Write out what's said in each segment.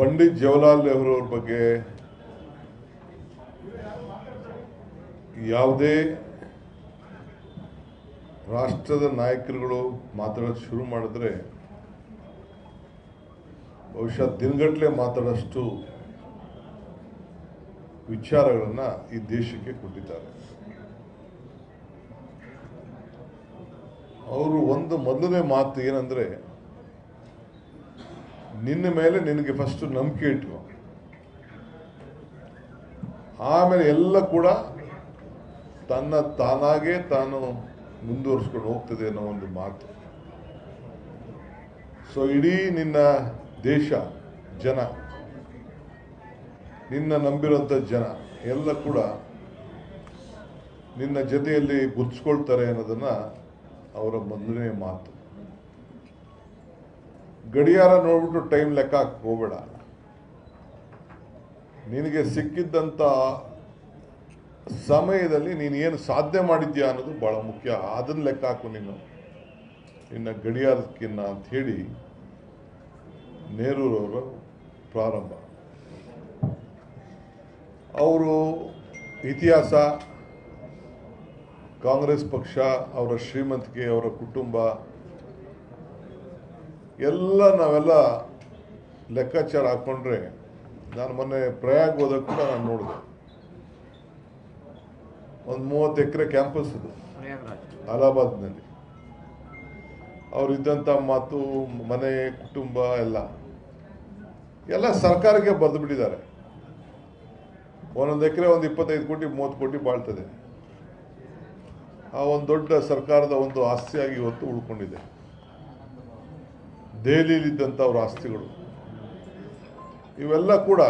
ಪಂಡಿತ್ ಜವಾಹರ್ಲಾಲ್ ನೆಹರು ಅವ್ರ ಬಗ್ಗೆ ಯಾವುದೇ ರಾಷ್ಟ್ರದ ನಾಯಕರುಗಳು ಮಾತಾಡೋದು ಶುರು ಮಾಡಿದ್ರೆ ಬಹುಶಃ ದಿನಗಟ್ಟಲೆ ಮಾತಾಡೋಷ್ಟು ವಿಚಾರಗಳನ್ನು ಈ ದೇಶಕ್ಕೆ ಕೊಟ್ಟಿದ್ದಾರೆ. ಅವರು ಒಂದು ಮೊದಲನೇ ಮಾತು ಏನಂದ್ರೆ ನಿನ್ನ ಮೇಲೆ ನಿನಗೆ ಫಸ್ಟ್ ನಂಬಿಕೆ ಇಟ್ಕೊ. ಆಮೇಲೆ ಎಲ್ಲ ಕೂಡ ತನ್ನ ತಾನಾಗೇ ತಾನು ಮುಂದುವರಿಸ್ಕೊಂಡು ಹೋಗ್ತದೆ ಅನ್ನೋ ಒಂದು ಮಾತು. ಸೊ ಇಡೀ ನಿನ್ನ ದೇಶ, ಜನ, ನಿನ್ನ ನಂಬಿರುವಂಥ ಜನ, ಎಲ್ಲ ಕೂಡ ನಿನ್ನ ಜೊತೆಯಲ್ಲಿ ಗುರ್ಸ್ಕೊಳ್ತಾರೆ ಅನ್ನೋದನ್ನು ಅವರ ಮೊದಲನೇ ಮಾತು. ಗಡಿಯಾರ ನೋಡ್ಬಿಟ್ಟು ಟೈಮ್ ಲೆಕ್ಕ ಹೋಗ್ಬೇಡ. ನಿನಗೆ ಸಿಕ್ಕಿದ್ದಂಥ ಸಮಯದಲ್ಲಿ ನೀನು ಏನು ಸಾಧನೆ ಮಾಡಿದ್ಯಾ ಅನ್ನೋದು ಬಹಳ ಮುಖ್ಯ. ಅದನ್ನ ಲೆಕ್ಕ ಹಾಕು ನೀನು. ನಿನ್ನ ಗಡಿಯಾರಕ್ಕಿನ್ನ ಹೇಳಿ ನೆಹರೂರವರ ಪ್ರಾರಂಭ. ಅವರು ಇತಿಹಾಸ, ಕಾಂಗ್ರೆಸ್ ಪಕ್ಷ, ಅವರ ಶ್ರೀಮಂತಿಕೆ, ಅವರ ಕುಟುಂಬ ಎಲ್ಲ ನಾವೆಲ್ಲ ಲೆಕ್ಕಾಚಾರ ಹಾಕೊಂಡ್ರೆ ನಾನು ಮೊನ್ನೆ ಪ್ರಯಾಗ್ ಹೋದಾಗ ಕೂಡ ನಾನು ನೋಡಿದೆ. ಒಂದು ಮೂವತ್ತು ಎಕರೆ ಕ್ಯಾಂಪಸ್ ಇದು. ಅಲಹಾಬಾದ್ನಲ್ಲಿ. ಅವ್ರು ಇದ್ದಂಥ ಮಾತು ಮನೆ ಕುಟುಂಬ ಎಲ್ಲ. ಎಲ್ಲ ಸರ್ಕಾರಕ್ಕೆ ಬರೆದು ಬಿಟ್ಟಿದ್ದಾರೆ ಒಂದೊಂದು ಎಕರೆ ಒಂದು ಇಪ್ಪತ್ತೈದು ಕೋಟಿ ಮೂವತ್ತು ಕೋಟಿ ಬಾಳ್ತದೆ. ಆ ಒಂದು ದೊಡ್ಡ ಸರ್ಕಾರದ ಒಂದು ಆಸ್ತಿಯಾಗಿ ಇವತ್ತು ಉಳ್ಕೊಂಡಿದೆ. ದೆಹಲಿಯಲ್ಲಿದ್ದಂಥ ಅವರ ಆಸ್ತಿಗಳು. ಇವೆಲ್ಲ ಕೂಡ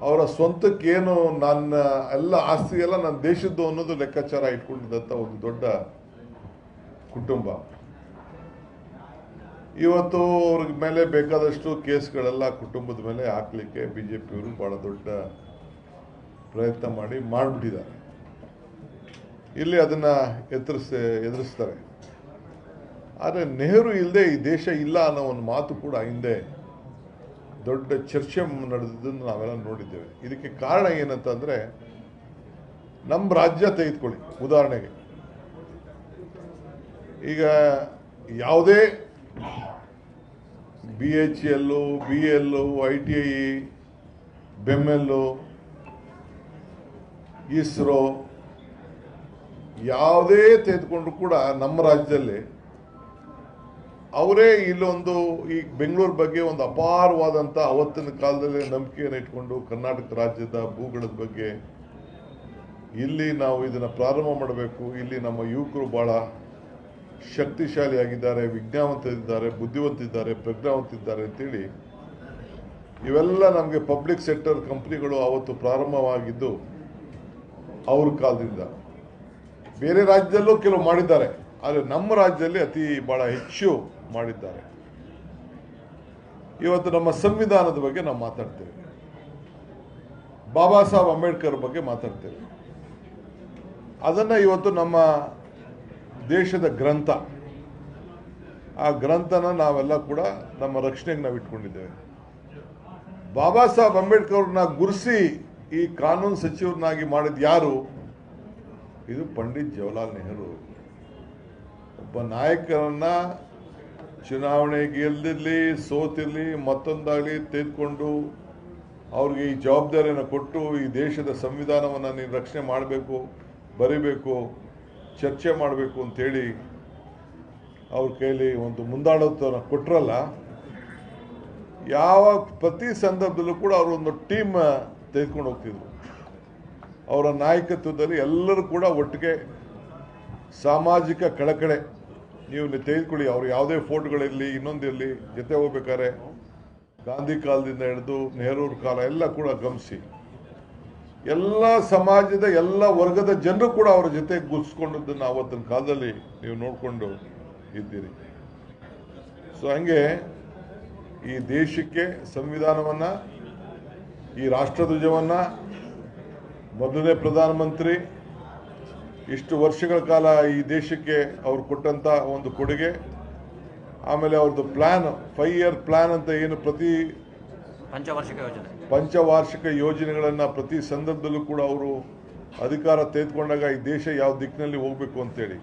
ಅವರ ಸ್ವಂತಕ್ಕೇನು ನನ್ನ ಎಲ್ಲ ಆಸ್ತಿ ಎಲ್ಲ ನನ್ನ ದೇಶದ್ದು ಅನ್ನೋದು ಲೆಕ್ಕಾಚಾರ ಇಟ್ಕೊಂಡಿದ್ದಂಥ ಒಂದು ದೊಡ್ಡ ಕುಟುಂಬ. ಇವತ್ತು ಅವ್ರ ಮೇಲೆ ಬೇಕಾದಷ್ಟು ಕೇಸ್ಗಳೆಲ್ಲ ಕುಟುಂಬದ ಮೇಲೆ ಹಾಕ್ಲಿಕ್ಕೆ ಬಿ ಜೆ ಪಿಯವರು ಬಹಳ ದೊಡ್ಡ ಪ್ರಯತ್ನ ಮಾಡಿ ಮಾಡಿಬಿಟ್ಟಿದ್ದಾರೆ. ಇಲ್ಲಿ ಅದನ್ನ ಎದುರಿಸ ಎದುರಿಸ್ತಾರೆ. ಆದರೆ ನೆಹರು ಇಲ್ಲದೆ ಈ ದೇಶ ಇಲ್ಲ ಅನ್ನೋ ಒಂದು ಮಾತು ಕೂಡ ಹಿಂದೆ ದೊಡ್ಡ ಚರ್ಚೆ ನಡೆದಿದ್ದನ್ನು ನಾವೆಲ್ಲ ನೋಡಿದ್ದೇವೆ. ಇದಕ್ಕೆ ಕಾರಣ ಏನಂತಂದರೆ ನಮ್ಮ ರಾಜ್ಯ ತೆಗೆದುಕೊಳ್ಳಿ, ಉದಾಹರಣೆಗೆ. ಈಗ ಯಾವುದೇ B H L, B L, I T I BEML ISRO ಯಾವುದೇ ತೆಗೆದುಕೊಂಡ್ರು ಕೂಡ ನಮ್ಮ ರಾಜ್ಯದಲ್ಲಿ ಅವರೇ ಇಲ್ಲೊಂದು ಈ ಬೆಂಗಳೂರು ಬಗ್ಗೆ ಒಂದು ಅಪಾರವಾದಂಥ ಅವತ್ತಿನ ಕಾಲದಲ್ಲಿ ನಂಬಿಕೆಯನ್ನು ಇಟ್ಕೊಂಡು ಕರ್ನಾಟಕ ರಾಜ್ಯದ ಭೂಗಳದ ಬಗ್ಗೆ. ಇಲ್ಲಿ ನಾವು ಇದನ್ನು ಪ್ರಾರಂಭ ಮಾಡಬೇಕು. ಇಲ್ಲಿ ನಮ್ಮ ಯುವಕರು ಭಾಳ ಶಕ್ತಿಶಾಲಿಯಾಗಿದ್ದಾರೆ ವಿಜ್ಞಾವಂತರಿದ್ದಾರೆ, ಬುದ್ಧಿವಂತಿದ್ದಾರೆ, ಪ್ರಜ್ಞಾವಂತಿದ್ದಾರೆ ಅಂತೇಳಿ ಇವೆಲ್ಲ ನಮಗೆ ಪಬ್ಲಿಕ್ ಸೆಕ್ಟರ್ ಕಂಪ್ನಿಗಳು ಅವತ್ತು ಪ್ರಾರಂಭವಾಗಿದ್ದು ಅವ್ರ ಕಾಲದಿಂದ. ಬೇರೆ ರಾಜ್ಯದಲ್ಲೂ ಕೆಲವು ಮಾಡಿದ್ದಾರೆ. ಆದರೆ ನಮ್ಮ ರಾಜ್ಯದಲ್ಲಿ ಅತಿ ಬಹಳ ಹೆಚ್ಚು ಮಾಡಿದ್ದಾರೆ. ಇವತ್ತು ನಮ್ಮ ಸಂವಿಧಾನದ ಬಗ್ಗೆ ನಾವು ಮಾತಾಡ್ತೇವೆ. ಬಾಬಾ ಸಾಹೇಬ್ ಅಂಬೇಡ್ಕರ್ ಬಗ್ಗೆ ಮಾತಾಡ್ತೇವೆ. ಅದನ್ನ ಇವತ್ತು ನಮ್ಮ ದೇಶದ ಗ್ರಂಥ. ಆ ಗ್ರಂಥನ ನಾವೆಲ್ಲ ಕೂಡ ನಮ್ಮ ರಕ್ಷಣೆಗೆ ನಾವು ಇಟ್ಕೊಂಡಿದ್ದೇವೆ. ಬಾಬಾ ಸಾಹೇಬ್ ಅಂಬೇಡ್ಕರ್ ಅವ್ರನ್ನ ಗುರುಸಿ ಈ ಕಾನೂನು ಸಚಿವರನ್ನಾಗಿ ಮಾಡಿದ ಯಾರು? ಇದು ಪಂಡಿತ್ ಜವಾಹರ್ಲಾಲ್ ನೆಹರು ಒಬ್ಬ ನಾಯಕರನ್ನ ಚುನಾವಣೆ ಗೆಲ್ದಿರ್ಲಿ, ಸೋತಿರ್ಲಿ, ಮತ್ತೊಂದಾಗಲಿ ತೆಗೆದುಕೊಂಡು ಅವ್ರಿಗೆ ಈ ಜವಾಬ್ದಾರಿಯನ್ನು ಕೊಟ್ಟು ಈ ದೇಶದ ಸಂವಿಧಾನವನ್ನು ನೀನು ರಕ್ಷಣೆ ಮಾಡಬೇಕು, ಬರಿಬೇಕು, ಚರ್ಚೆ ಮಾಡಬೇಕು ಅಂತೇಳಿ ಅವ್ರ ಕೈಲಿ ಒಂದು ಮುಂದಾಳತ್ವನ ಕೊಟ್ಟರಲ್ಲ ಯಾವ ಪ್ರತಿ ಸಂದರ್ಭದಲ್ಲೂ ಕೂಡ ಅವರು ಒಂದು ಟೀಮ್ ತೆಗೆದುಕೊಂಡು ಹೋಗ್ತಿದ್ರು. ಅವರ ನಾಯಕತ್ವದಲ್ಲಿ ಎಲ್ಲರೂ ಕೂಡ ಒಟ್ಟಿಗೆ ಸಾಮಾಜಿಕ ಕಳಕಳೆ. ನೀವು ತೆಗೆದುಕೊಳ್ಳಿ, ಅವ್ರು ಯಾವುದೇ ಫೋಟೋಗಳಿರಲಿ, ಇನ್ನೊಂದಿರಲಿ, ಜೊತೆ ಹೋಗ್ಬೇಕಾದ್ರೆ ಗಾಂಧಿ ಕಾಲದಿಂದ ಹಿಡಿದು ನೆಹರೂರ ಕಾಲ ಎಲ್ಲ ಕೂಡ ಗಮನಿಸಿ. ಎಲ್ಲ ಸಮಾಜದ, ಎಲ್ಲ ವರ್ಗದ ಜನರು ಕೂಡ ಅವರ ಜೊತೆ ಗುರ್ಸ್ಕೊಂಡದ್ದನ್ನು ಆವತ್ತಿನ ಕಾಲದಲ್ಲಿ ನೀವು ನೋಡಿಕೊಂಡು ಇದ್ದೀರಿ. ಸೊ ಹಂಗೆ ಈ ದೇಶಕ್ಕೆ ಸಂವಿಧಾನವನ್ನು, ಈ ರಾಷ್ಟ್ರಧ್ವಜವನ್ನು ಮೊದಲನೇ ಪ್ರಧಾನಮಂತ್ರಿ ಇಷ್ಟು ವರ್ಷಗಳ ಕಾಲ ಈ ದೇಶಕ್ಕೆ ಅವ್ರು ಕೊಟ್ಟಂತ ಒಂದು ಕೊಡುಗೆ ಆಮೇಲೆ ಅವ್ರದ್ದು ಪ್ಲಾನ್ ಫೈವ್ ಇಯರ್ ಪ್ಲಾನ್ ಅಂತ ಏನು ಪ್ರತಿ ಪಂಚವಾರ್ಷಿಕ ಯೋಜನೆ. ಪಂಚವಾರ್ಷಿಕ ಯೋಜನೆಗಳನ್ನು ಪ್ರತಿ ಸಂದರ್ಭದಲ್ಲೂ ಕೂಡ ಅವರು ಅಧಿಕಾರ ತೆಗೆದುಕೊಂಡಾಗ ಈ ದೇಶ ಯಾವ ದಿಕ್ಕಿನಲ್ಲಿ ಹೋಗಬೇಕು ಅಂತೇಳಿ.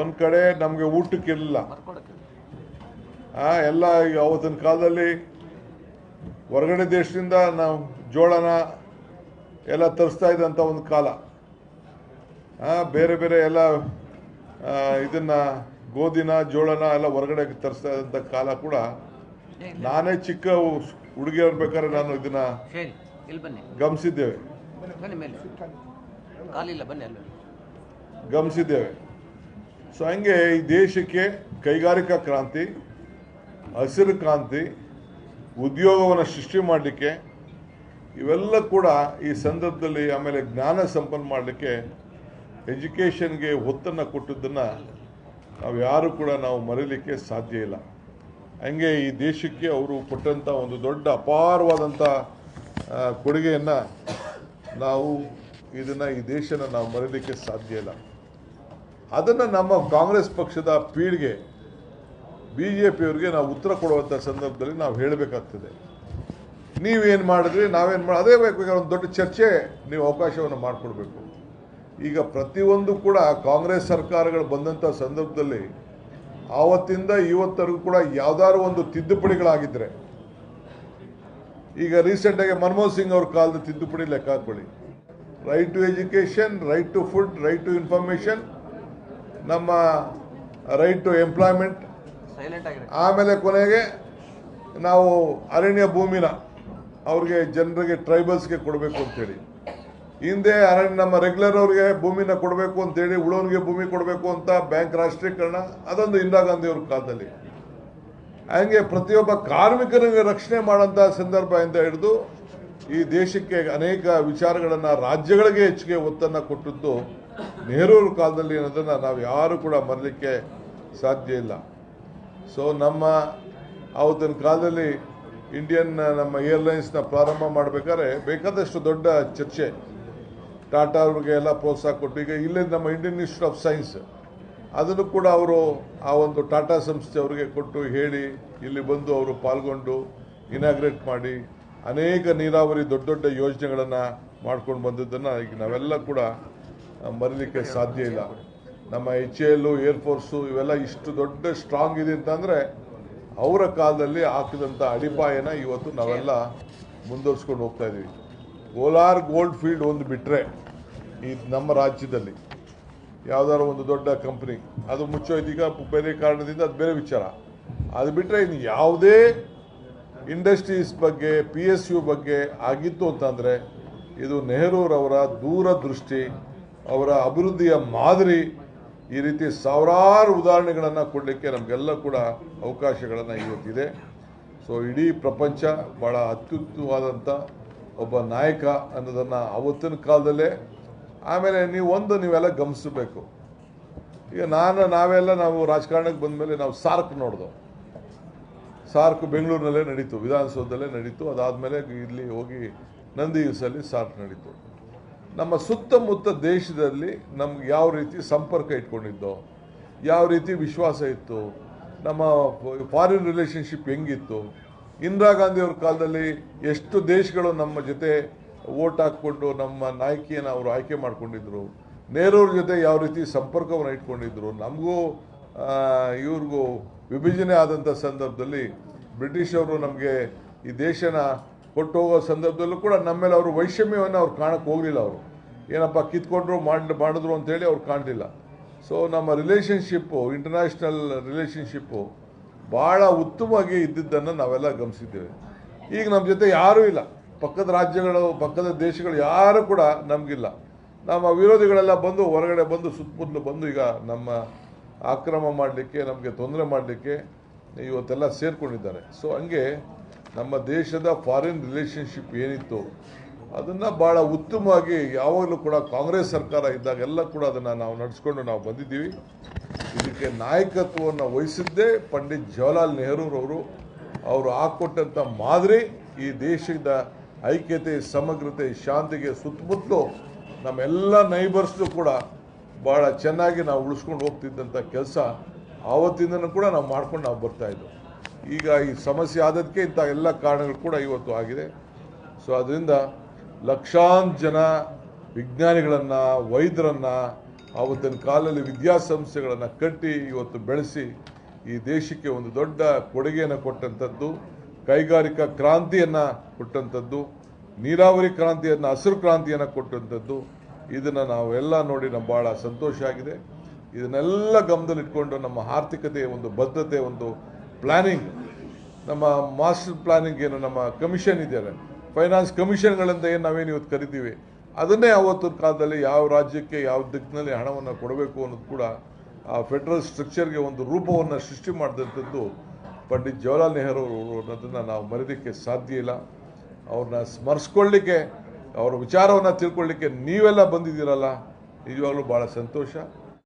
ಒಂದು ಕಡೆ ನಮಗೆ ಊಟಕ್ಕಿರಲಿಲ್ಲ ಎಲ್ಲ ಈಗ ಅವತ್ತಿನ ಕಾಲದಲ್ಲಿ ಹೊರಗಡೆ ದೇಶದಿಂದ ನಾವು ಜೋಳನ ಎಲ್ಲ ತರಿಸ್ತಾ ಇದ್ದಂಥ ಒಂದು ಕಾಲ. ಬೇರೆ ಬೇರೆ ಎಲ್ಲ ಇದನ್ನ ಗೋಧಿನ ಜೋಳನ ಎಲ್ಲ ಹೊರಗಡೆ ತರಿಸ್ತಾ ಕಾಲ ಕೂಡ ನಾನೇ ಚಿಕ್ಕ ಹುಡುಗಿ ಇರ್ಬೇಕಾದ್ರೆ ನಾನು ಇದನ್ನ ಗಮನಿಸಿದ್ದೇವೆ. ಗಮನಿಸಿದ್ದೇವೆ. ಸೊ ಹಂಗೆ ಈ ದೇಶಕ್ಕೆ ಕೈಗಾರಿಕಾ ಕ್ರಾಂತಿ ಹಸಿರು ಕ್ರಾಂತಿ ಉದ್ಯೋಗವನ್ನು ಸೃಷ್ಟಿ ಮಾಡಲಿಕ್ಕೆ ಇವೆಲ್ಲ ಕೂಡ ಈ ಸಂದರ್ಭದಲ್ಲಿ ಆಮೇಲೆ ಜ್ಞಾನ ಸಂಪನ್ನ ಮಾಡಲಿಕ್ಕೆ ಎಜುಕೇಷನ್ಗೆ ಒತ್ತನ್ನು ಕೊಟ್ಟದ್ದನ್ನು ನಾವು ಯಾರು ಕೂಡ ನಾವು ಮರೀಲಿಕ್ಕೆ ಸಾಧ್ಯ ಇಲ್ಲ. ಹಂಗೆ ಈ ದೇಶಕ್ಕೆ ಅವರು ಕೊಟ್ಟಂಥ ಒಂದು ದೊಡ್ಡ ಅಪಾರವಾದಂಥ ಕೊಡುಗೆಯನ್ನು ನಾವು ಇದನ್ನು ಈ ದೇಶನ ನಾವು ಮರೀಲಿಕ್ಕೆ ಸಾಧ್ಯ ಇಲ್ಲ. ಅದನ್ನು ನಮ್ಮ ಕಾಂಗ್ರೆಸ್ ಪಕ್ಷದ ಪೀಳಿಗೆ ಬಿ ಜೆ ಪಿಯವ್ರಿಗೆ ನಾವು ಉತ್ತರ ಕೊಡುವಂಥ ಸಂದರ್ಭದಲ್ಲಿ ನಾವು ಹೇಳಬೇಕಾಗ್ತದೆ. ನೀವೇನು ಮಾಡಿದ್ರಿ, ನಾವೇನು ಮಾಡಿ ಅದೇ ಬೇಕಾದ್ರೆ ಒಂದು ದೊಡ್ಡ ಚರ್ಚೆ, ನೀವು ಅವಕಾಶವನ್ನು ಮಾಡಿಕೊಡ್ಬೇಕು. ಈಗ ಪ್ರತಿಯೊಂದು ಕೂಡ ಕಾಂಗ್ರೆಸ್ ಸರ್ಕಾರಗಳು ಬಂದಂಥ ಸಂದರ್ಭದಲ್ಲಿ ಆವತ್ತಿಂದ ಇವತ್ತರೆಗೂ ಕೂಡ ಯಾವ್ದಾದ್ರು ಒಂದು ತಿದ್ದುಪಡಿಗಳಾಗಿದ್ದರೆ ಈಗ ರೀಸೆಂಟಾಗಿ ಮನಮೋಹನ್ ಸಿಂಗ್ ಅವ್ರ ಕಾಲದ ತಿದ್ದುಪಡಿ ಲೆಕ್ಕ ಹಾಕೊಳ್ಳಿ right to education right to food right to information ನಮ್ಮ ರೈಟ್ ಟು ಎಂಪ್ಲಾಯ್ಮೆಂಟ್ ಆಮೇಲೆ ಕೊನೆಗೆ ನಾವು ಅರಣ್ಯ ಭೂಮಿನ ಅವ್ರಿಗೆ ಜನರಿಗೆ ಟ್ರೈಬಲ್ಸ್ಗೆ ಕೊಡಬೇಕು ಅಂತೇಳಿ ಹಿಂದೆ ಅರಣ್ಯ ನಮ್ಮ ರೆಗ್ಯುಲರ್ ಅವ್ರಿಗೆ ಭೂಮಿನ ಕೊಡಬೇಕು ಅಂತೇಳಿ ಉಳೋನಿಗೆ ಭೂಮಿ ಕೊಡಬೇಕು ಅಂತ ಬ್ಯಾಂಕ್ ರಾಷ್ಟ್ರೀಕರಣ, ಅದೊಂದು ಇಂದಿರಾ ಗಾಂಧಿ ಅವ್ರ ಕಾಲದಲ್ಲಿ. ಹಂಗೆ ಪ್ರತಿಯೊಬ್ಬ ಕಾರ್ಮಿಕರಿಗೆ ರಕ್ಷಣೆ ಮಾಡೋಂಥ ಸಂದರ್ಭದಿಂದ ಹಿಡಿದು ಈ ದೇಶಕ್ಕೆ ಅನೇಕ ವಿಚಾರಗಳನ್ನು ರಾಜ್ಯಗಳಿಗೆ ಹೆಚ್ಚಿಗೆ ಒತ್ತನ್ನು ಕೊಟ್ಟದ್ದು ನೆಹರೂರ ಕಾಲದಲ್ಲಿ ಅನ್ನೋದನ್ನು ನಾವು ಯಾರು ಕೂಡ ಮರಲಿಕ್ಕೆ ಸಾಧ್ಯ ಇಲ್ಲ. ಸೊ ನಮ್ಮ ಆವತ್ತಿನ ಕಾಲದಲ್ಲಿ ಇಂಡಿಯನ್ ನಮ್ಮ ಏರ್ಲೈನ್ಸ್ನ ಪ್ರಾರಂಭ ಮಾಡಬೇಕಾದ್ರೆ ಬೇಕಾದಷ್ಟು ದೊಡ್ಡ ಚರ್ಚೆ ಟಾಟಾ ಅವ್ರಿಗೆ ಎಲ್ಲ ಪ್ರೋತ್ಸಾಹ ಕೊಟ್ಟು, ಈಗ ಇಲ್ಲೇ ನಮ್ಮ ಇಂಡಿಯನ್ ಇನ್ಸ್ಟಿಟ್ಯೂಟ್ ಆಫ್ ಸೈನ್ಸ್ ಅದನ್ನು ಕೂಡ ಅವರು ಆ ಒಂದು ಟಾಟಾ ಸಂಸ್ಥೆ ಅವರಿಗೆ ಕೊಟ್ಟು ಹೇಳಿ, ಇಲ್ಲಿ ಬಂದು ಅವರು ಪಾಲ್ಗೊಂಡು ಇನಾಗ್ರೇಟ್ ಮಾಡಿ, ಅನೇಕ ನೀರಾವರಿ ದೊಡ್ಡ ದೊಡ್ಡ ಯೋಜನೆಗಳನ್ನು ಮಾಡ್ಕೊಂಡು ಬಂದದ್ದನ್ನು ಈಗ ನಾವೆಲ್ಲ ಕೂಡ ಮರಲಿಕ್ಕೆ ಸಾಧ್ಯ ಇಲ್ಲ. ನಮ್ಮ ಎಚ್ ಎಲ್ಲು ಏರ್ಫೋರ್ಸು ಇವೆಲ್ಲ ಇಷ್ಟು ದೊಡ್ಡ ಸ್ಟ್ರಾಂಗ್ ಇದೆ ಅಂತಂದರೆ, ಅವರ ಕಾಲದಲ್ಲಿ ಹಾಕಿದಂಥ ಅಡಿಪಾಯನ ಇವತ್ತು ನಾವೆಲ್ಲ ಮುಂದುವರ್ಸ್ಕೊಂಡು ಹೋಗ್ತಾ ಇದ್ದೀವಿ ಕೋಲಾರ್ ಗೋಲ್ಡ್ ಫೀಲ್ಡ್ ಒಂದು ಬಿಟ್ಟರೆ ಈ ನಮ್ಮ ರಾಜ್ಯದಲ್ಲಿ ಯಾವುದಾದ್ರು ಒಂದು ದೊಡ್ಡ ಕಂಪ್ನಿ ಅದು ಮುಚ್ಚೋಯ್ತು. ಈಗ ಬೇರೆ ಕಾರಣದಿಂದ ಅದು ಬೇರೆ ವಿಚಾರ. ಅದು ಬಿಟ್ಟರೆ ಇನ್ನು ಯಾವುದೇ ಇಂಡಸ್ಟ್ರೀಸ್ ಬಗ್ಗೆ ಪಿ ಎಸ್ ಯು ಬಗ್ಗೆ ಆಗಿತ್ತು ಅಂತಂದರೆ ಇದು ನೆಹರೂರವರ ದೂರದೃಷ್ಟಿ, ಅವರ ಅಭಿವೃದ್ಧಿಯ ಮಾದರಿ ಈ ರೀತಿ ಸಾವಿರಾರು ಉದಾಹರಣೆಗಳನ್ನು ಕೊಡಲಿಕ್ಕೆ ನಮಗೆಲ್ಲ ಕೂಡ ಅವಕಾಶಗಳನ್ನು ಇವತ್ತಿದೆ. ಸೊ ಇಡೀ ಪ್ರಪಂಚ ಭಾಳ ಅತ್ಯುತ್ತಮವಾದಂಥ ಒಬ್ಬ ನಾಯಕ ಅನ್ನೋದನ್ನು ಅವತ್ತಿನ ಕಾಲದಲ್ಲೇ, ಆಮೇಲೆ ನೀವು ಒಂದು ನೀವೆಲ್ಲ ಗಮನಿಸಬೇಕು. ಈಗ ನಾನು, ನಾವೆಲ್ಲ ನಾವು ರಾಜಕಾರಣಕ್ಕೆ ಬಂದಮೇಲೆ ನಾವು ಸಾರ್ಕ್ ನೋಡ್ದೋ. ಸಾರ್ಕ್ ಬೆಂಗಳೂರಿನಲ್ಲೇ ನಡೀತು, ವಿಧಾನಸೌಧದಲ್ಲೇ ನಡೀತು, ಅದಾದಮೇಲೆ ಇಲ್ಲಿ ಹೋಗಿ ನಂದಿ ಹಿಲ್ಸಲ್ಲಿ ಸಾರ್ಕ್ ನಡೀತು. ನಮ್ಮ ಸುತ್ತಮುತ್ತ ದೇಶದಲ್ಲಿ ನಮ್ಗೆ ಯಾವ ರೀತಿ ಸಂಪರ್ಕ ಇಟ್ಕೊಂಡಿದ್ದೋ, ಯಾವ ರೀತಿ ವಿಶ್ವಾಸ ಇತ್ತು, ನಮ್ಮ ಫಾರಿನ್ ರಿಲೇಷನ್ಶಿಪ್ ಹೆಂಗಿತ್ತು ಇಂದಿರಾ ಗಾಂಧಿ ಅವ್ರ ಕಾಲದಲ್ಲಿ ಎಷ್ಟು ದೇಶಗಳು ನಮ್ಮ ಜೊತೆ ಓಟ್ ಹಾಕ್ಕೊಂಡು ನಮ್ಮ ನಾಯಕಿಯನ್ನು ಅವರು ಆಯ್ಕೆ ಮಾಡ್ಕೊಂಡಿದ್ರು, ನೆಹರೂರ ಜೊತೆ ಯಾವ ರೀತಿ ಸಂಪರ್ಕವನ್ನು ಇಟ್ಕೊಂಡಿದ್ರು, ನಮಗೂ ಇವ್ರಿಗೂ ವಿಭಜನೆ ಆದಂಥ ಸಂದರ್ಭದಲ್ಲಿ ಬ್ರಿಟಿಷವರು ನಮಗೆ ಈ ದೇಶನ ಕೊಟ್ಟು ಹೋಗೋ ಸಂದರ್ಭದಲ್ಲೂ ಕೂಡ ನಮ್ಮ ಮೇಲೆ ಅವರು ವೈಷಮ್ಯವನ್ನು ಅವ್ರು ಕಾಣಕ್ಕೆ ಹೋಗಲಿಲ್ಲ ಅವರು. ಏನಪ್ಪ, ಕಿತ್ಕೊಂಡ್ರು ಮಾಡಿ, ಮಾಡಿದ್ರು ಅಂತೇಳಿ ಅವ್ರು ಕಾಣಲಿಲ್ಲ. ಸೊ ನಮ್ಮ ರಿಲೇಷನ್ಶಿಪ್ಪು ಇಂಟರ್ನ್ಯಾಷನಲ್ ರಿಲೇಷನ್ಶಿಪ್ಪು ಭಾಳ ಉತ್ತಮವಾಗಿ ಇದ್ದಿದ್ದನ್ನು ನಾವೆಲ್ಲ ಗಮನಿಸಿದ್ದೇವೆ. ಈಗ ನಮ್ಮ ಜೊತೆ ಯಾರೂ ಇಲ್ಲ. ಪಕ್ಕದ ರಾಜ್ಯಗಳು, ಪಕ್ಕದ ದೇಶಗಳು ಯಾರು ಕೂಡ ನಮಗಿಲ್ಲ. ನಮ್ಮ ವಿರೋಧಿಗಳೆಲ್ಲ ಬಂದು ಹೊರಗಡೆ ಬಂದು ಸುತ್ತಮುತ್ತಲು ಬಂದು ಈಗ ನಮ್ಮ ಆಕ್ರಮ ಮಾಡಲಿಕ್ಕೆ, ನಮಗೆ ತೊಂದರೆ ಮಾಡಲಿಕ್ಕೆ ಇವತ್ತೆಲ್ಲ ಸೇರಿಕೊಂಡಿದ್ದಾರೆ. ಸೊ ಹಂಗೆ ನಮ್ಮ ದೇಶದ ಫಾರಿನ್ ರಿಲೇಷನ್ಶಿಪ್ ಏನಿತ್ತು ಅದನ್ನು ಭಾಳ ಉತ್ತಮವಾಗಿ ಯಾವಾಗಲೂ ಕೂಡ ಕಾಂಗ್ರೆಸ್ ಸರ್ಕಾರ ಇದ್ದಾಗೆಲ್ಲ ಕೂಡ ಅದನ್ನು ನಾವು ನಡೆಸ್ಕೊಂಡು ನಾವು ಬಂದಿದ್ದೀವಿ. ಇದಕ್ಕೆ ನಾಯಕತ್ವವನ್ನು ವಹಿಸಿದ್ದೇ ಪಂಡಿತ್ ಜವಾಹರ್ಲಾಲ್ ನೆಹರೂರವರು ಅವರು ಹಾಕ್ಕೊಟ್ಟಂಥ ಮಾದರಿ ಈ ದೇಶದ ಐಕ್ಯತೆ, ಸಮಗ್ರತೆ, ಶಾಂತಿಗೆ ಸುತ್ತಮುತ್ತಲು ನಮ್ಮೆಲ್ಲ ನೈಬರ್ಸ್ನು ಕೂಡ ಭಾಳ ಚೆನ್ನಾಗಿ ನಾವು ಉಳಿಸ್ಕೊಂಡು ಹೋಗ್ತಿದ್ದಂಥ ಕೆಲಸ ಆವತ್ತಿಂದನೂ ಕೂಡ ನಾವು ಮಾಡ್ಕೊಂಡು ನಾವು ಬರ್ತಾಯಿದ್ದೆವು ಈಗ ಈ ಸಮಸ್ಯೆ ಆದದಕ್ಕೆ ಇಂಥ ಎಲ್ಲ ಕಾರಣಗಳು ಕೂಡ ಇವತ್ತು ಆಗಿದೆ. ಸೊ ಅದರಿಂದ ಲಕ್ಷಾಂತರ ಜನ ವಿಜ್ಞಾನಿಗಳನ್ನು, ವೈದ್ಯರನ್ನು ಆವತ್ತಿನ ಕಾಲದಲ್ಲಿ ವಿದ್ಯಾಸಂಸ್ಥೆಗಳನ್ನು ಕಟ್ಟಿ ಇವತ್ತು ಬೆಳೆಸಿ ಈ ದೇಶಕ್ಕೆ ಒಂದು ದೊಡ್ಡ ಕೊಡುಗೆಯನ್ನು ಕೊಟ್ಟಂಥದ್ದು, ಕೈಗಾರಿಕಾ ಕ್ರಾಂತಿಯನ್ನು ಕೊಟ್ಟಂಥದ್ದು, ನೀರಾವರಿ ಕ್ರಾಂತಿಯನ್ನು, ಹಸಿರು ಕ್ರಾಂತಿಯನ್ನು ಕೊಟ್ಟಂಥದ್ದು. ಇದನ್ನು ನಾವೆಲ್ಲ ನೋಡಿ ನಮ್ಮ ಭಾಳ ಸಂತೋಷ ಆಗಿದೆ. ಇದನ್ನೆಲ್ಲ ಗಮನದಲ್ಲಿಟ್ಕೊಂಡು ನಮ್ಮ ಆರ್ಥಿಕತೆಯ ಒಂದು ಬದ್ಧತೆ ಒಂದು ಪ್ಲಾನಿಂಗ್, ನಮ್ಮ ಮಾಸ್ಟರ್ ಪ್ಲಾನಿಂಗ್ ಏನು, ನಮ್ಮ ಕಮಿಷನ್ ಇದೆಯಲ್ಲ ಫೈನಾನ್ಸ್ ಕಮಿಷನ್ಗಳಿಂದ ಏನು ನಾವೇನು ಇವತ್ತು ಕರಿತೀವಿ? ಅದನ್ನೇ ಅವತ್ತಿನ ಕಾಲದಲ್ಲಿ ಯಾವ ರಾಜ್ಯಕ್ಕೆ ಯಾವ ದಿಕ್ಕಿನಲ್ಲಿ ಹಣವನ್ನು ಕೊಡಬೇಕು ಅನ್ನೋದು ಕೂಡ ಆ ಫೆಡರಲ್ ಸ್ಟ್ರಕ್ಚರ್ಗೆ ಒಂದು ರೂಪವನ್ನು ಸೃಷ್ಟಿ ಮಾಡಿದಂಥದ್ದು ಪಂಡಿತ್ ಜವಾಹರ್ಲಾಲ್ ನೆಹರು ಅವರು ಅನ್ನೋದನ್ನು ನಾವು ಮರೆಯೋದಕ್ಕೆ ಸಾಧ್ಯ ಇಲ್ಲ. ಅವ್ರನ್ನ ಸ್ಮರಿಸ್ಕೊಳ್ಳಿಕ್ಕೆ, ಅವರ ವಿಚಾರವನ್ನು ತಿಳ್ಕೊಳ್ಳಿಕ್ಕೆ ನೀವೆಲ್ಲ ಬಂದಿದ್ದೀರಲ್ಲ ನಿಜವಾಗ್ಲೂ ಭಾಳ ಸಂತೋಷ.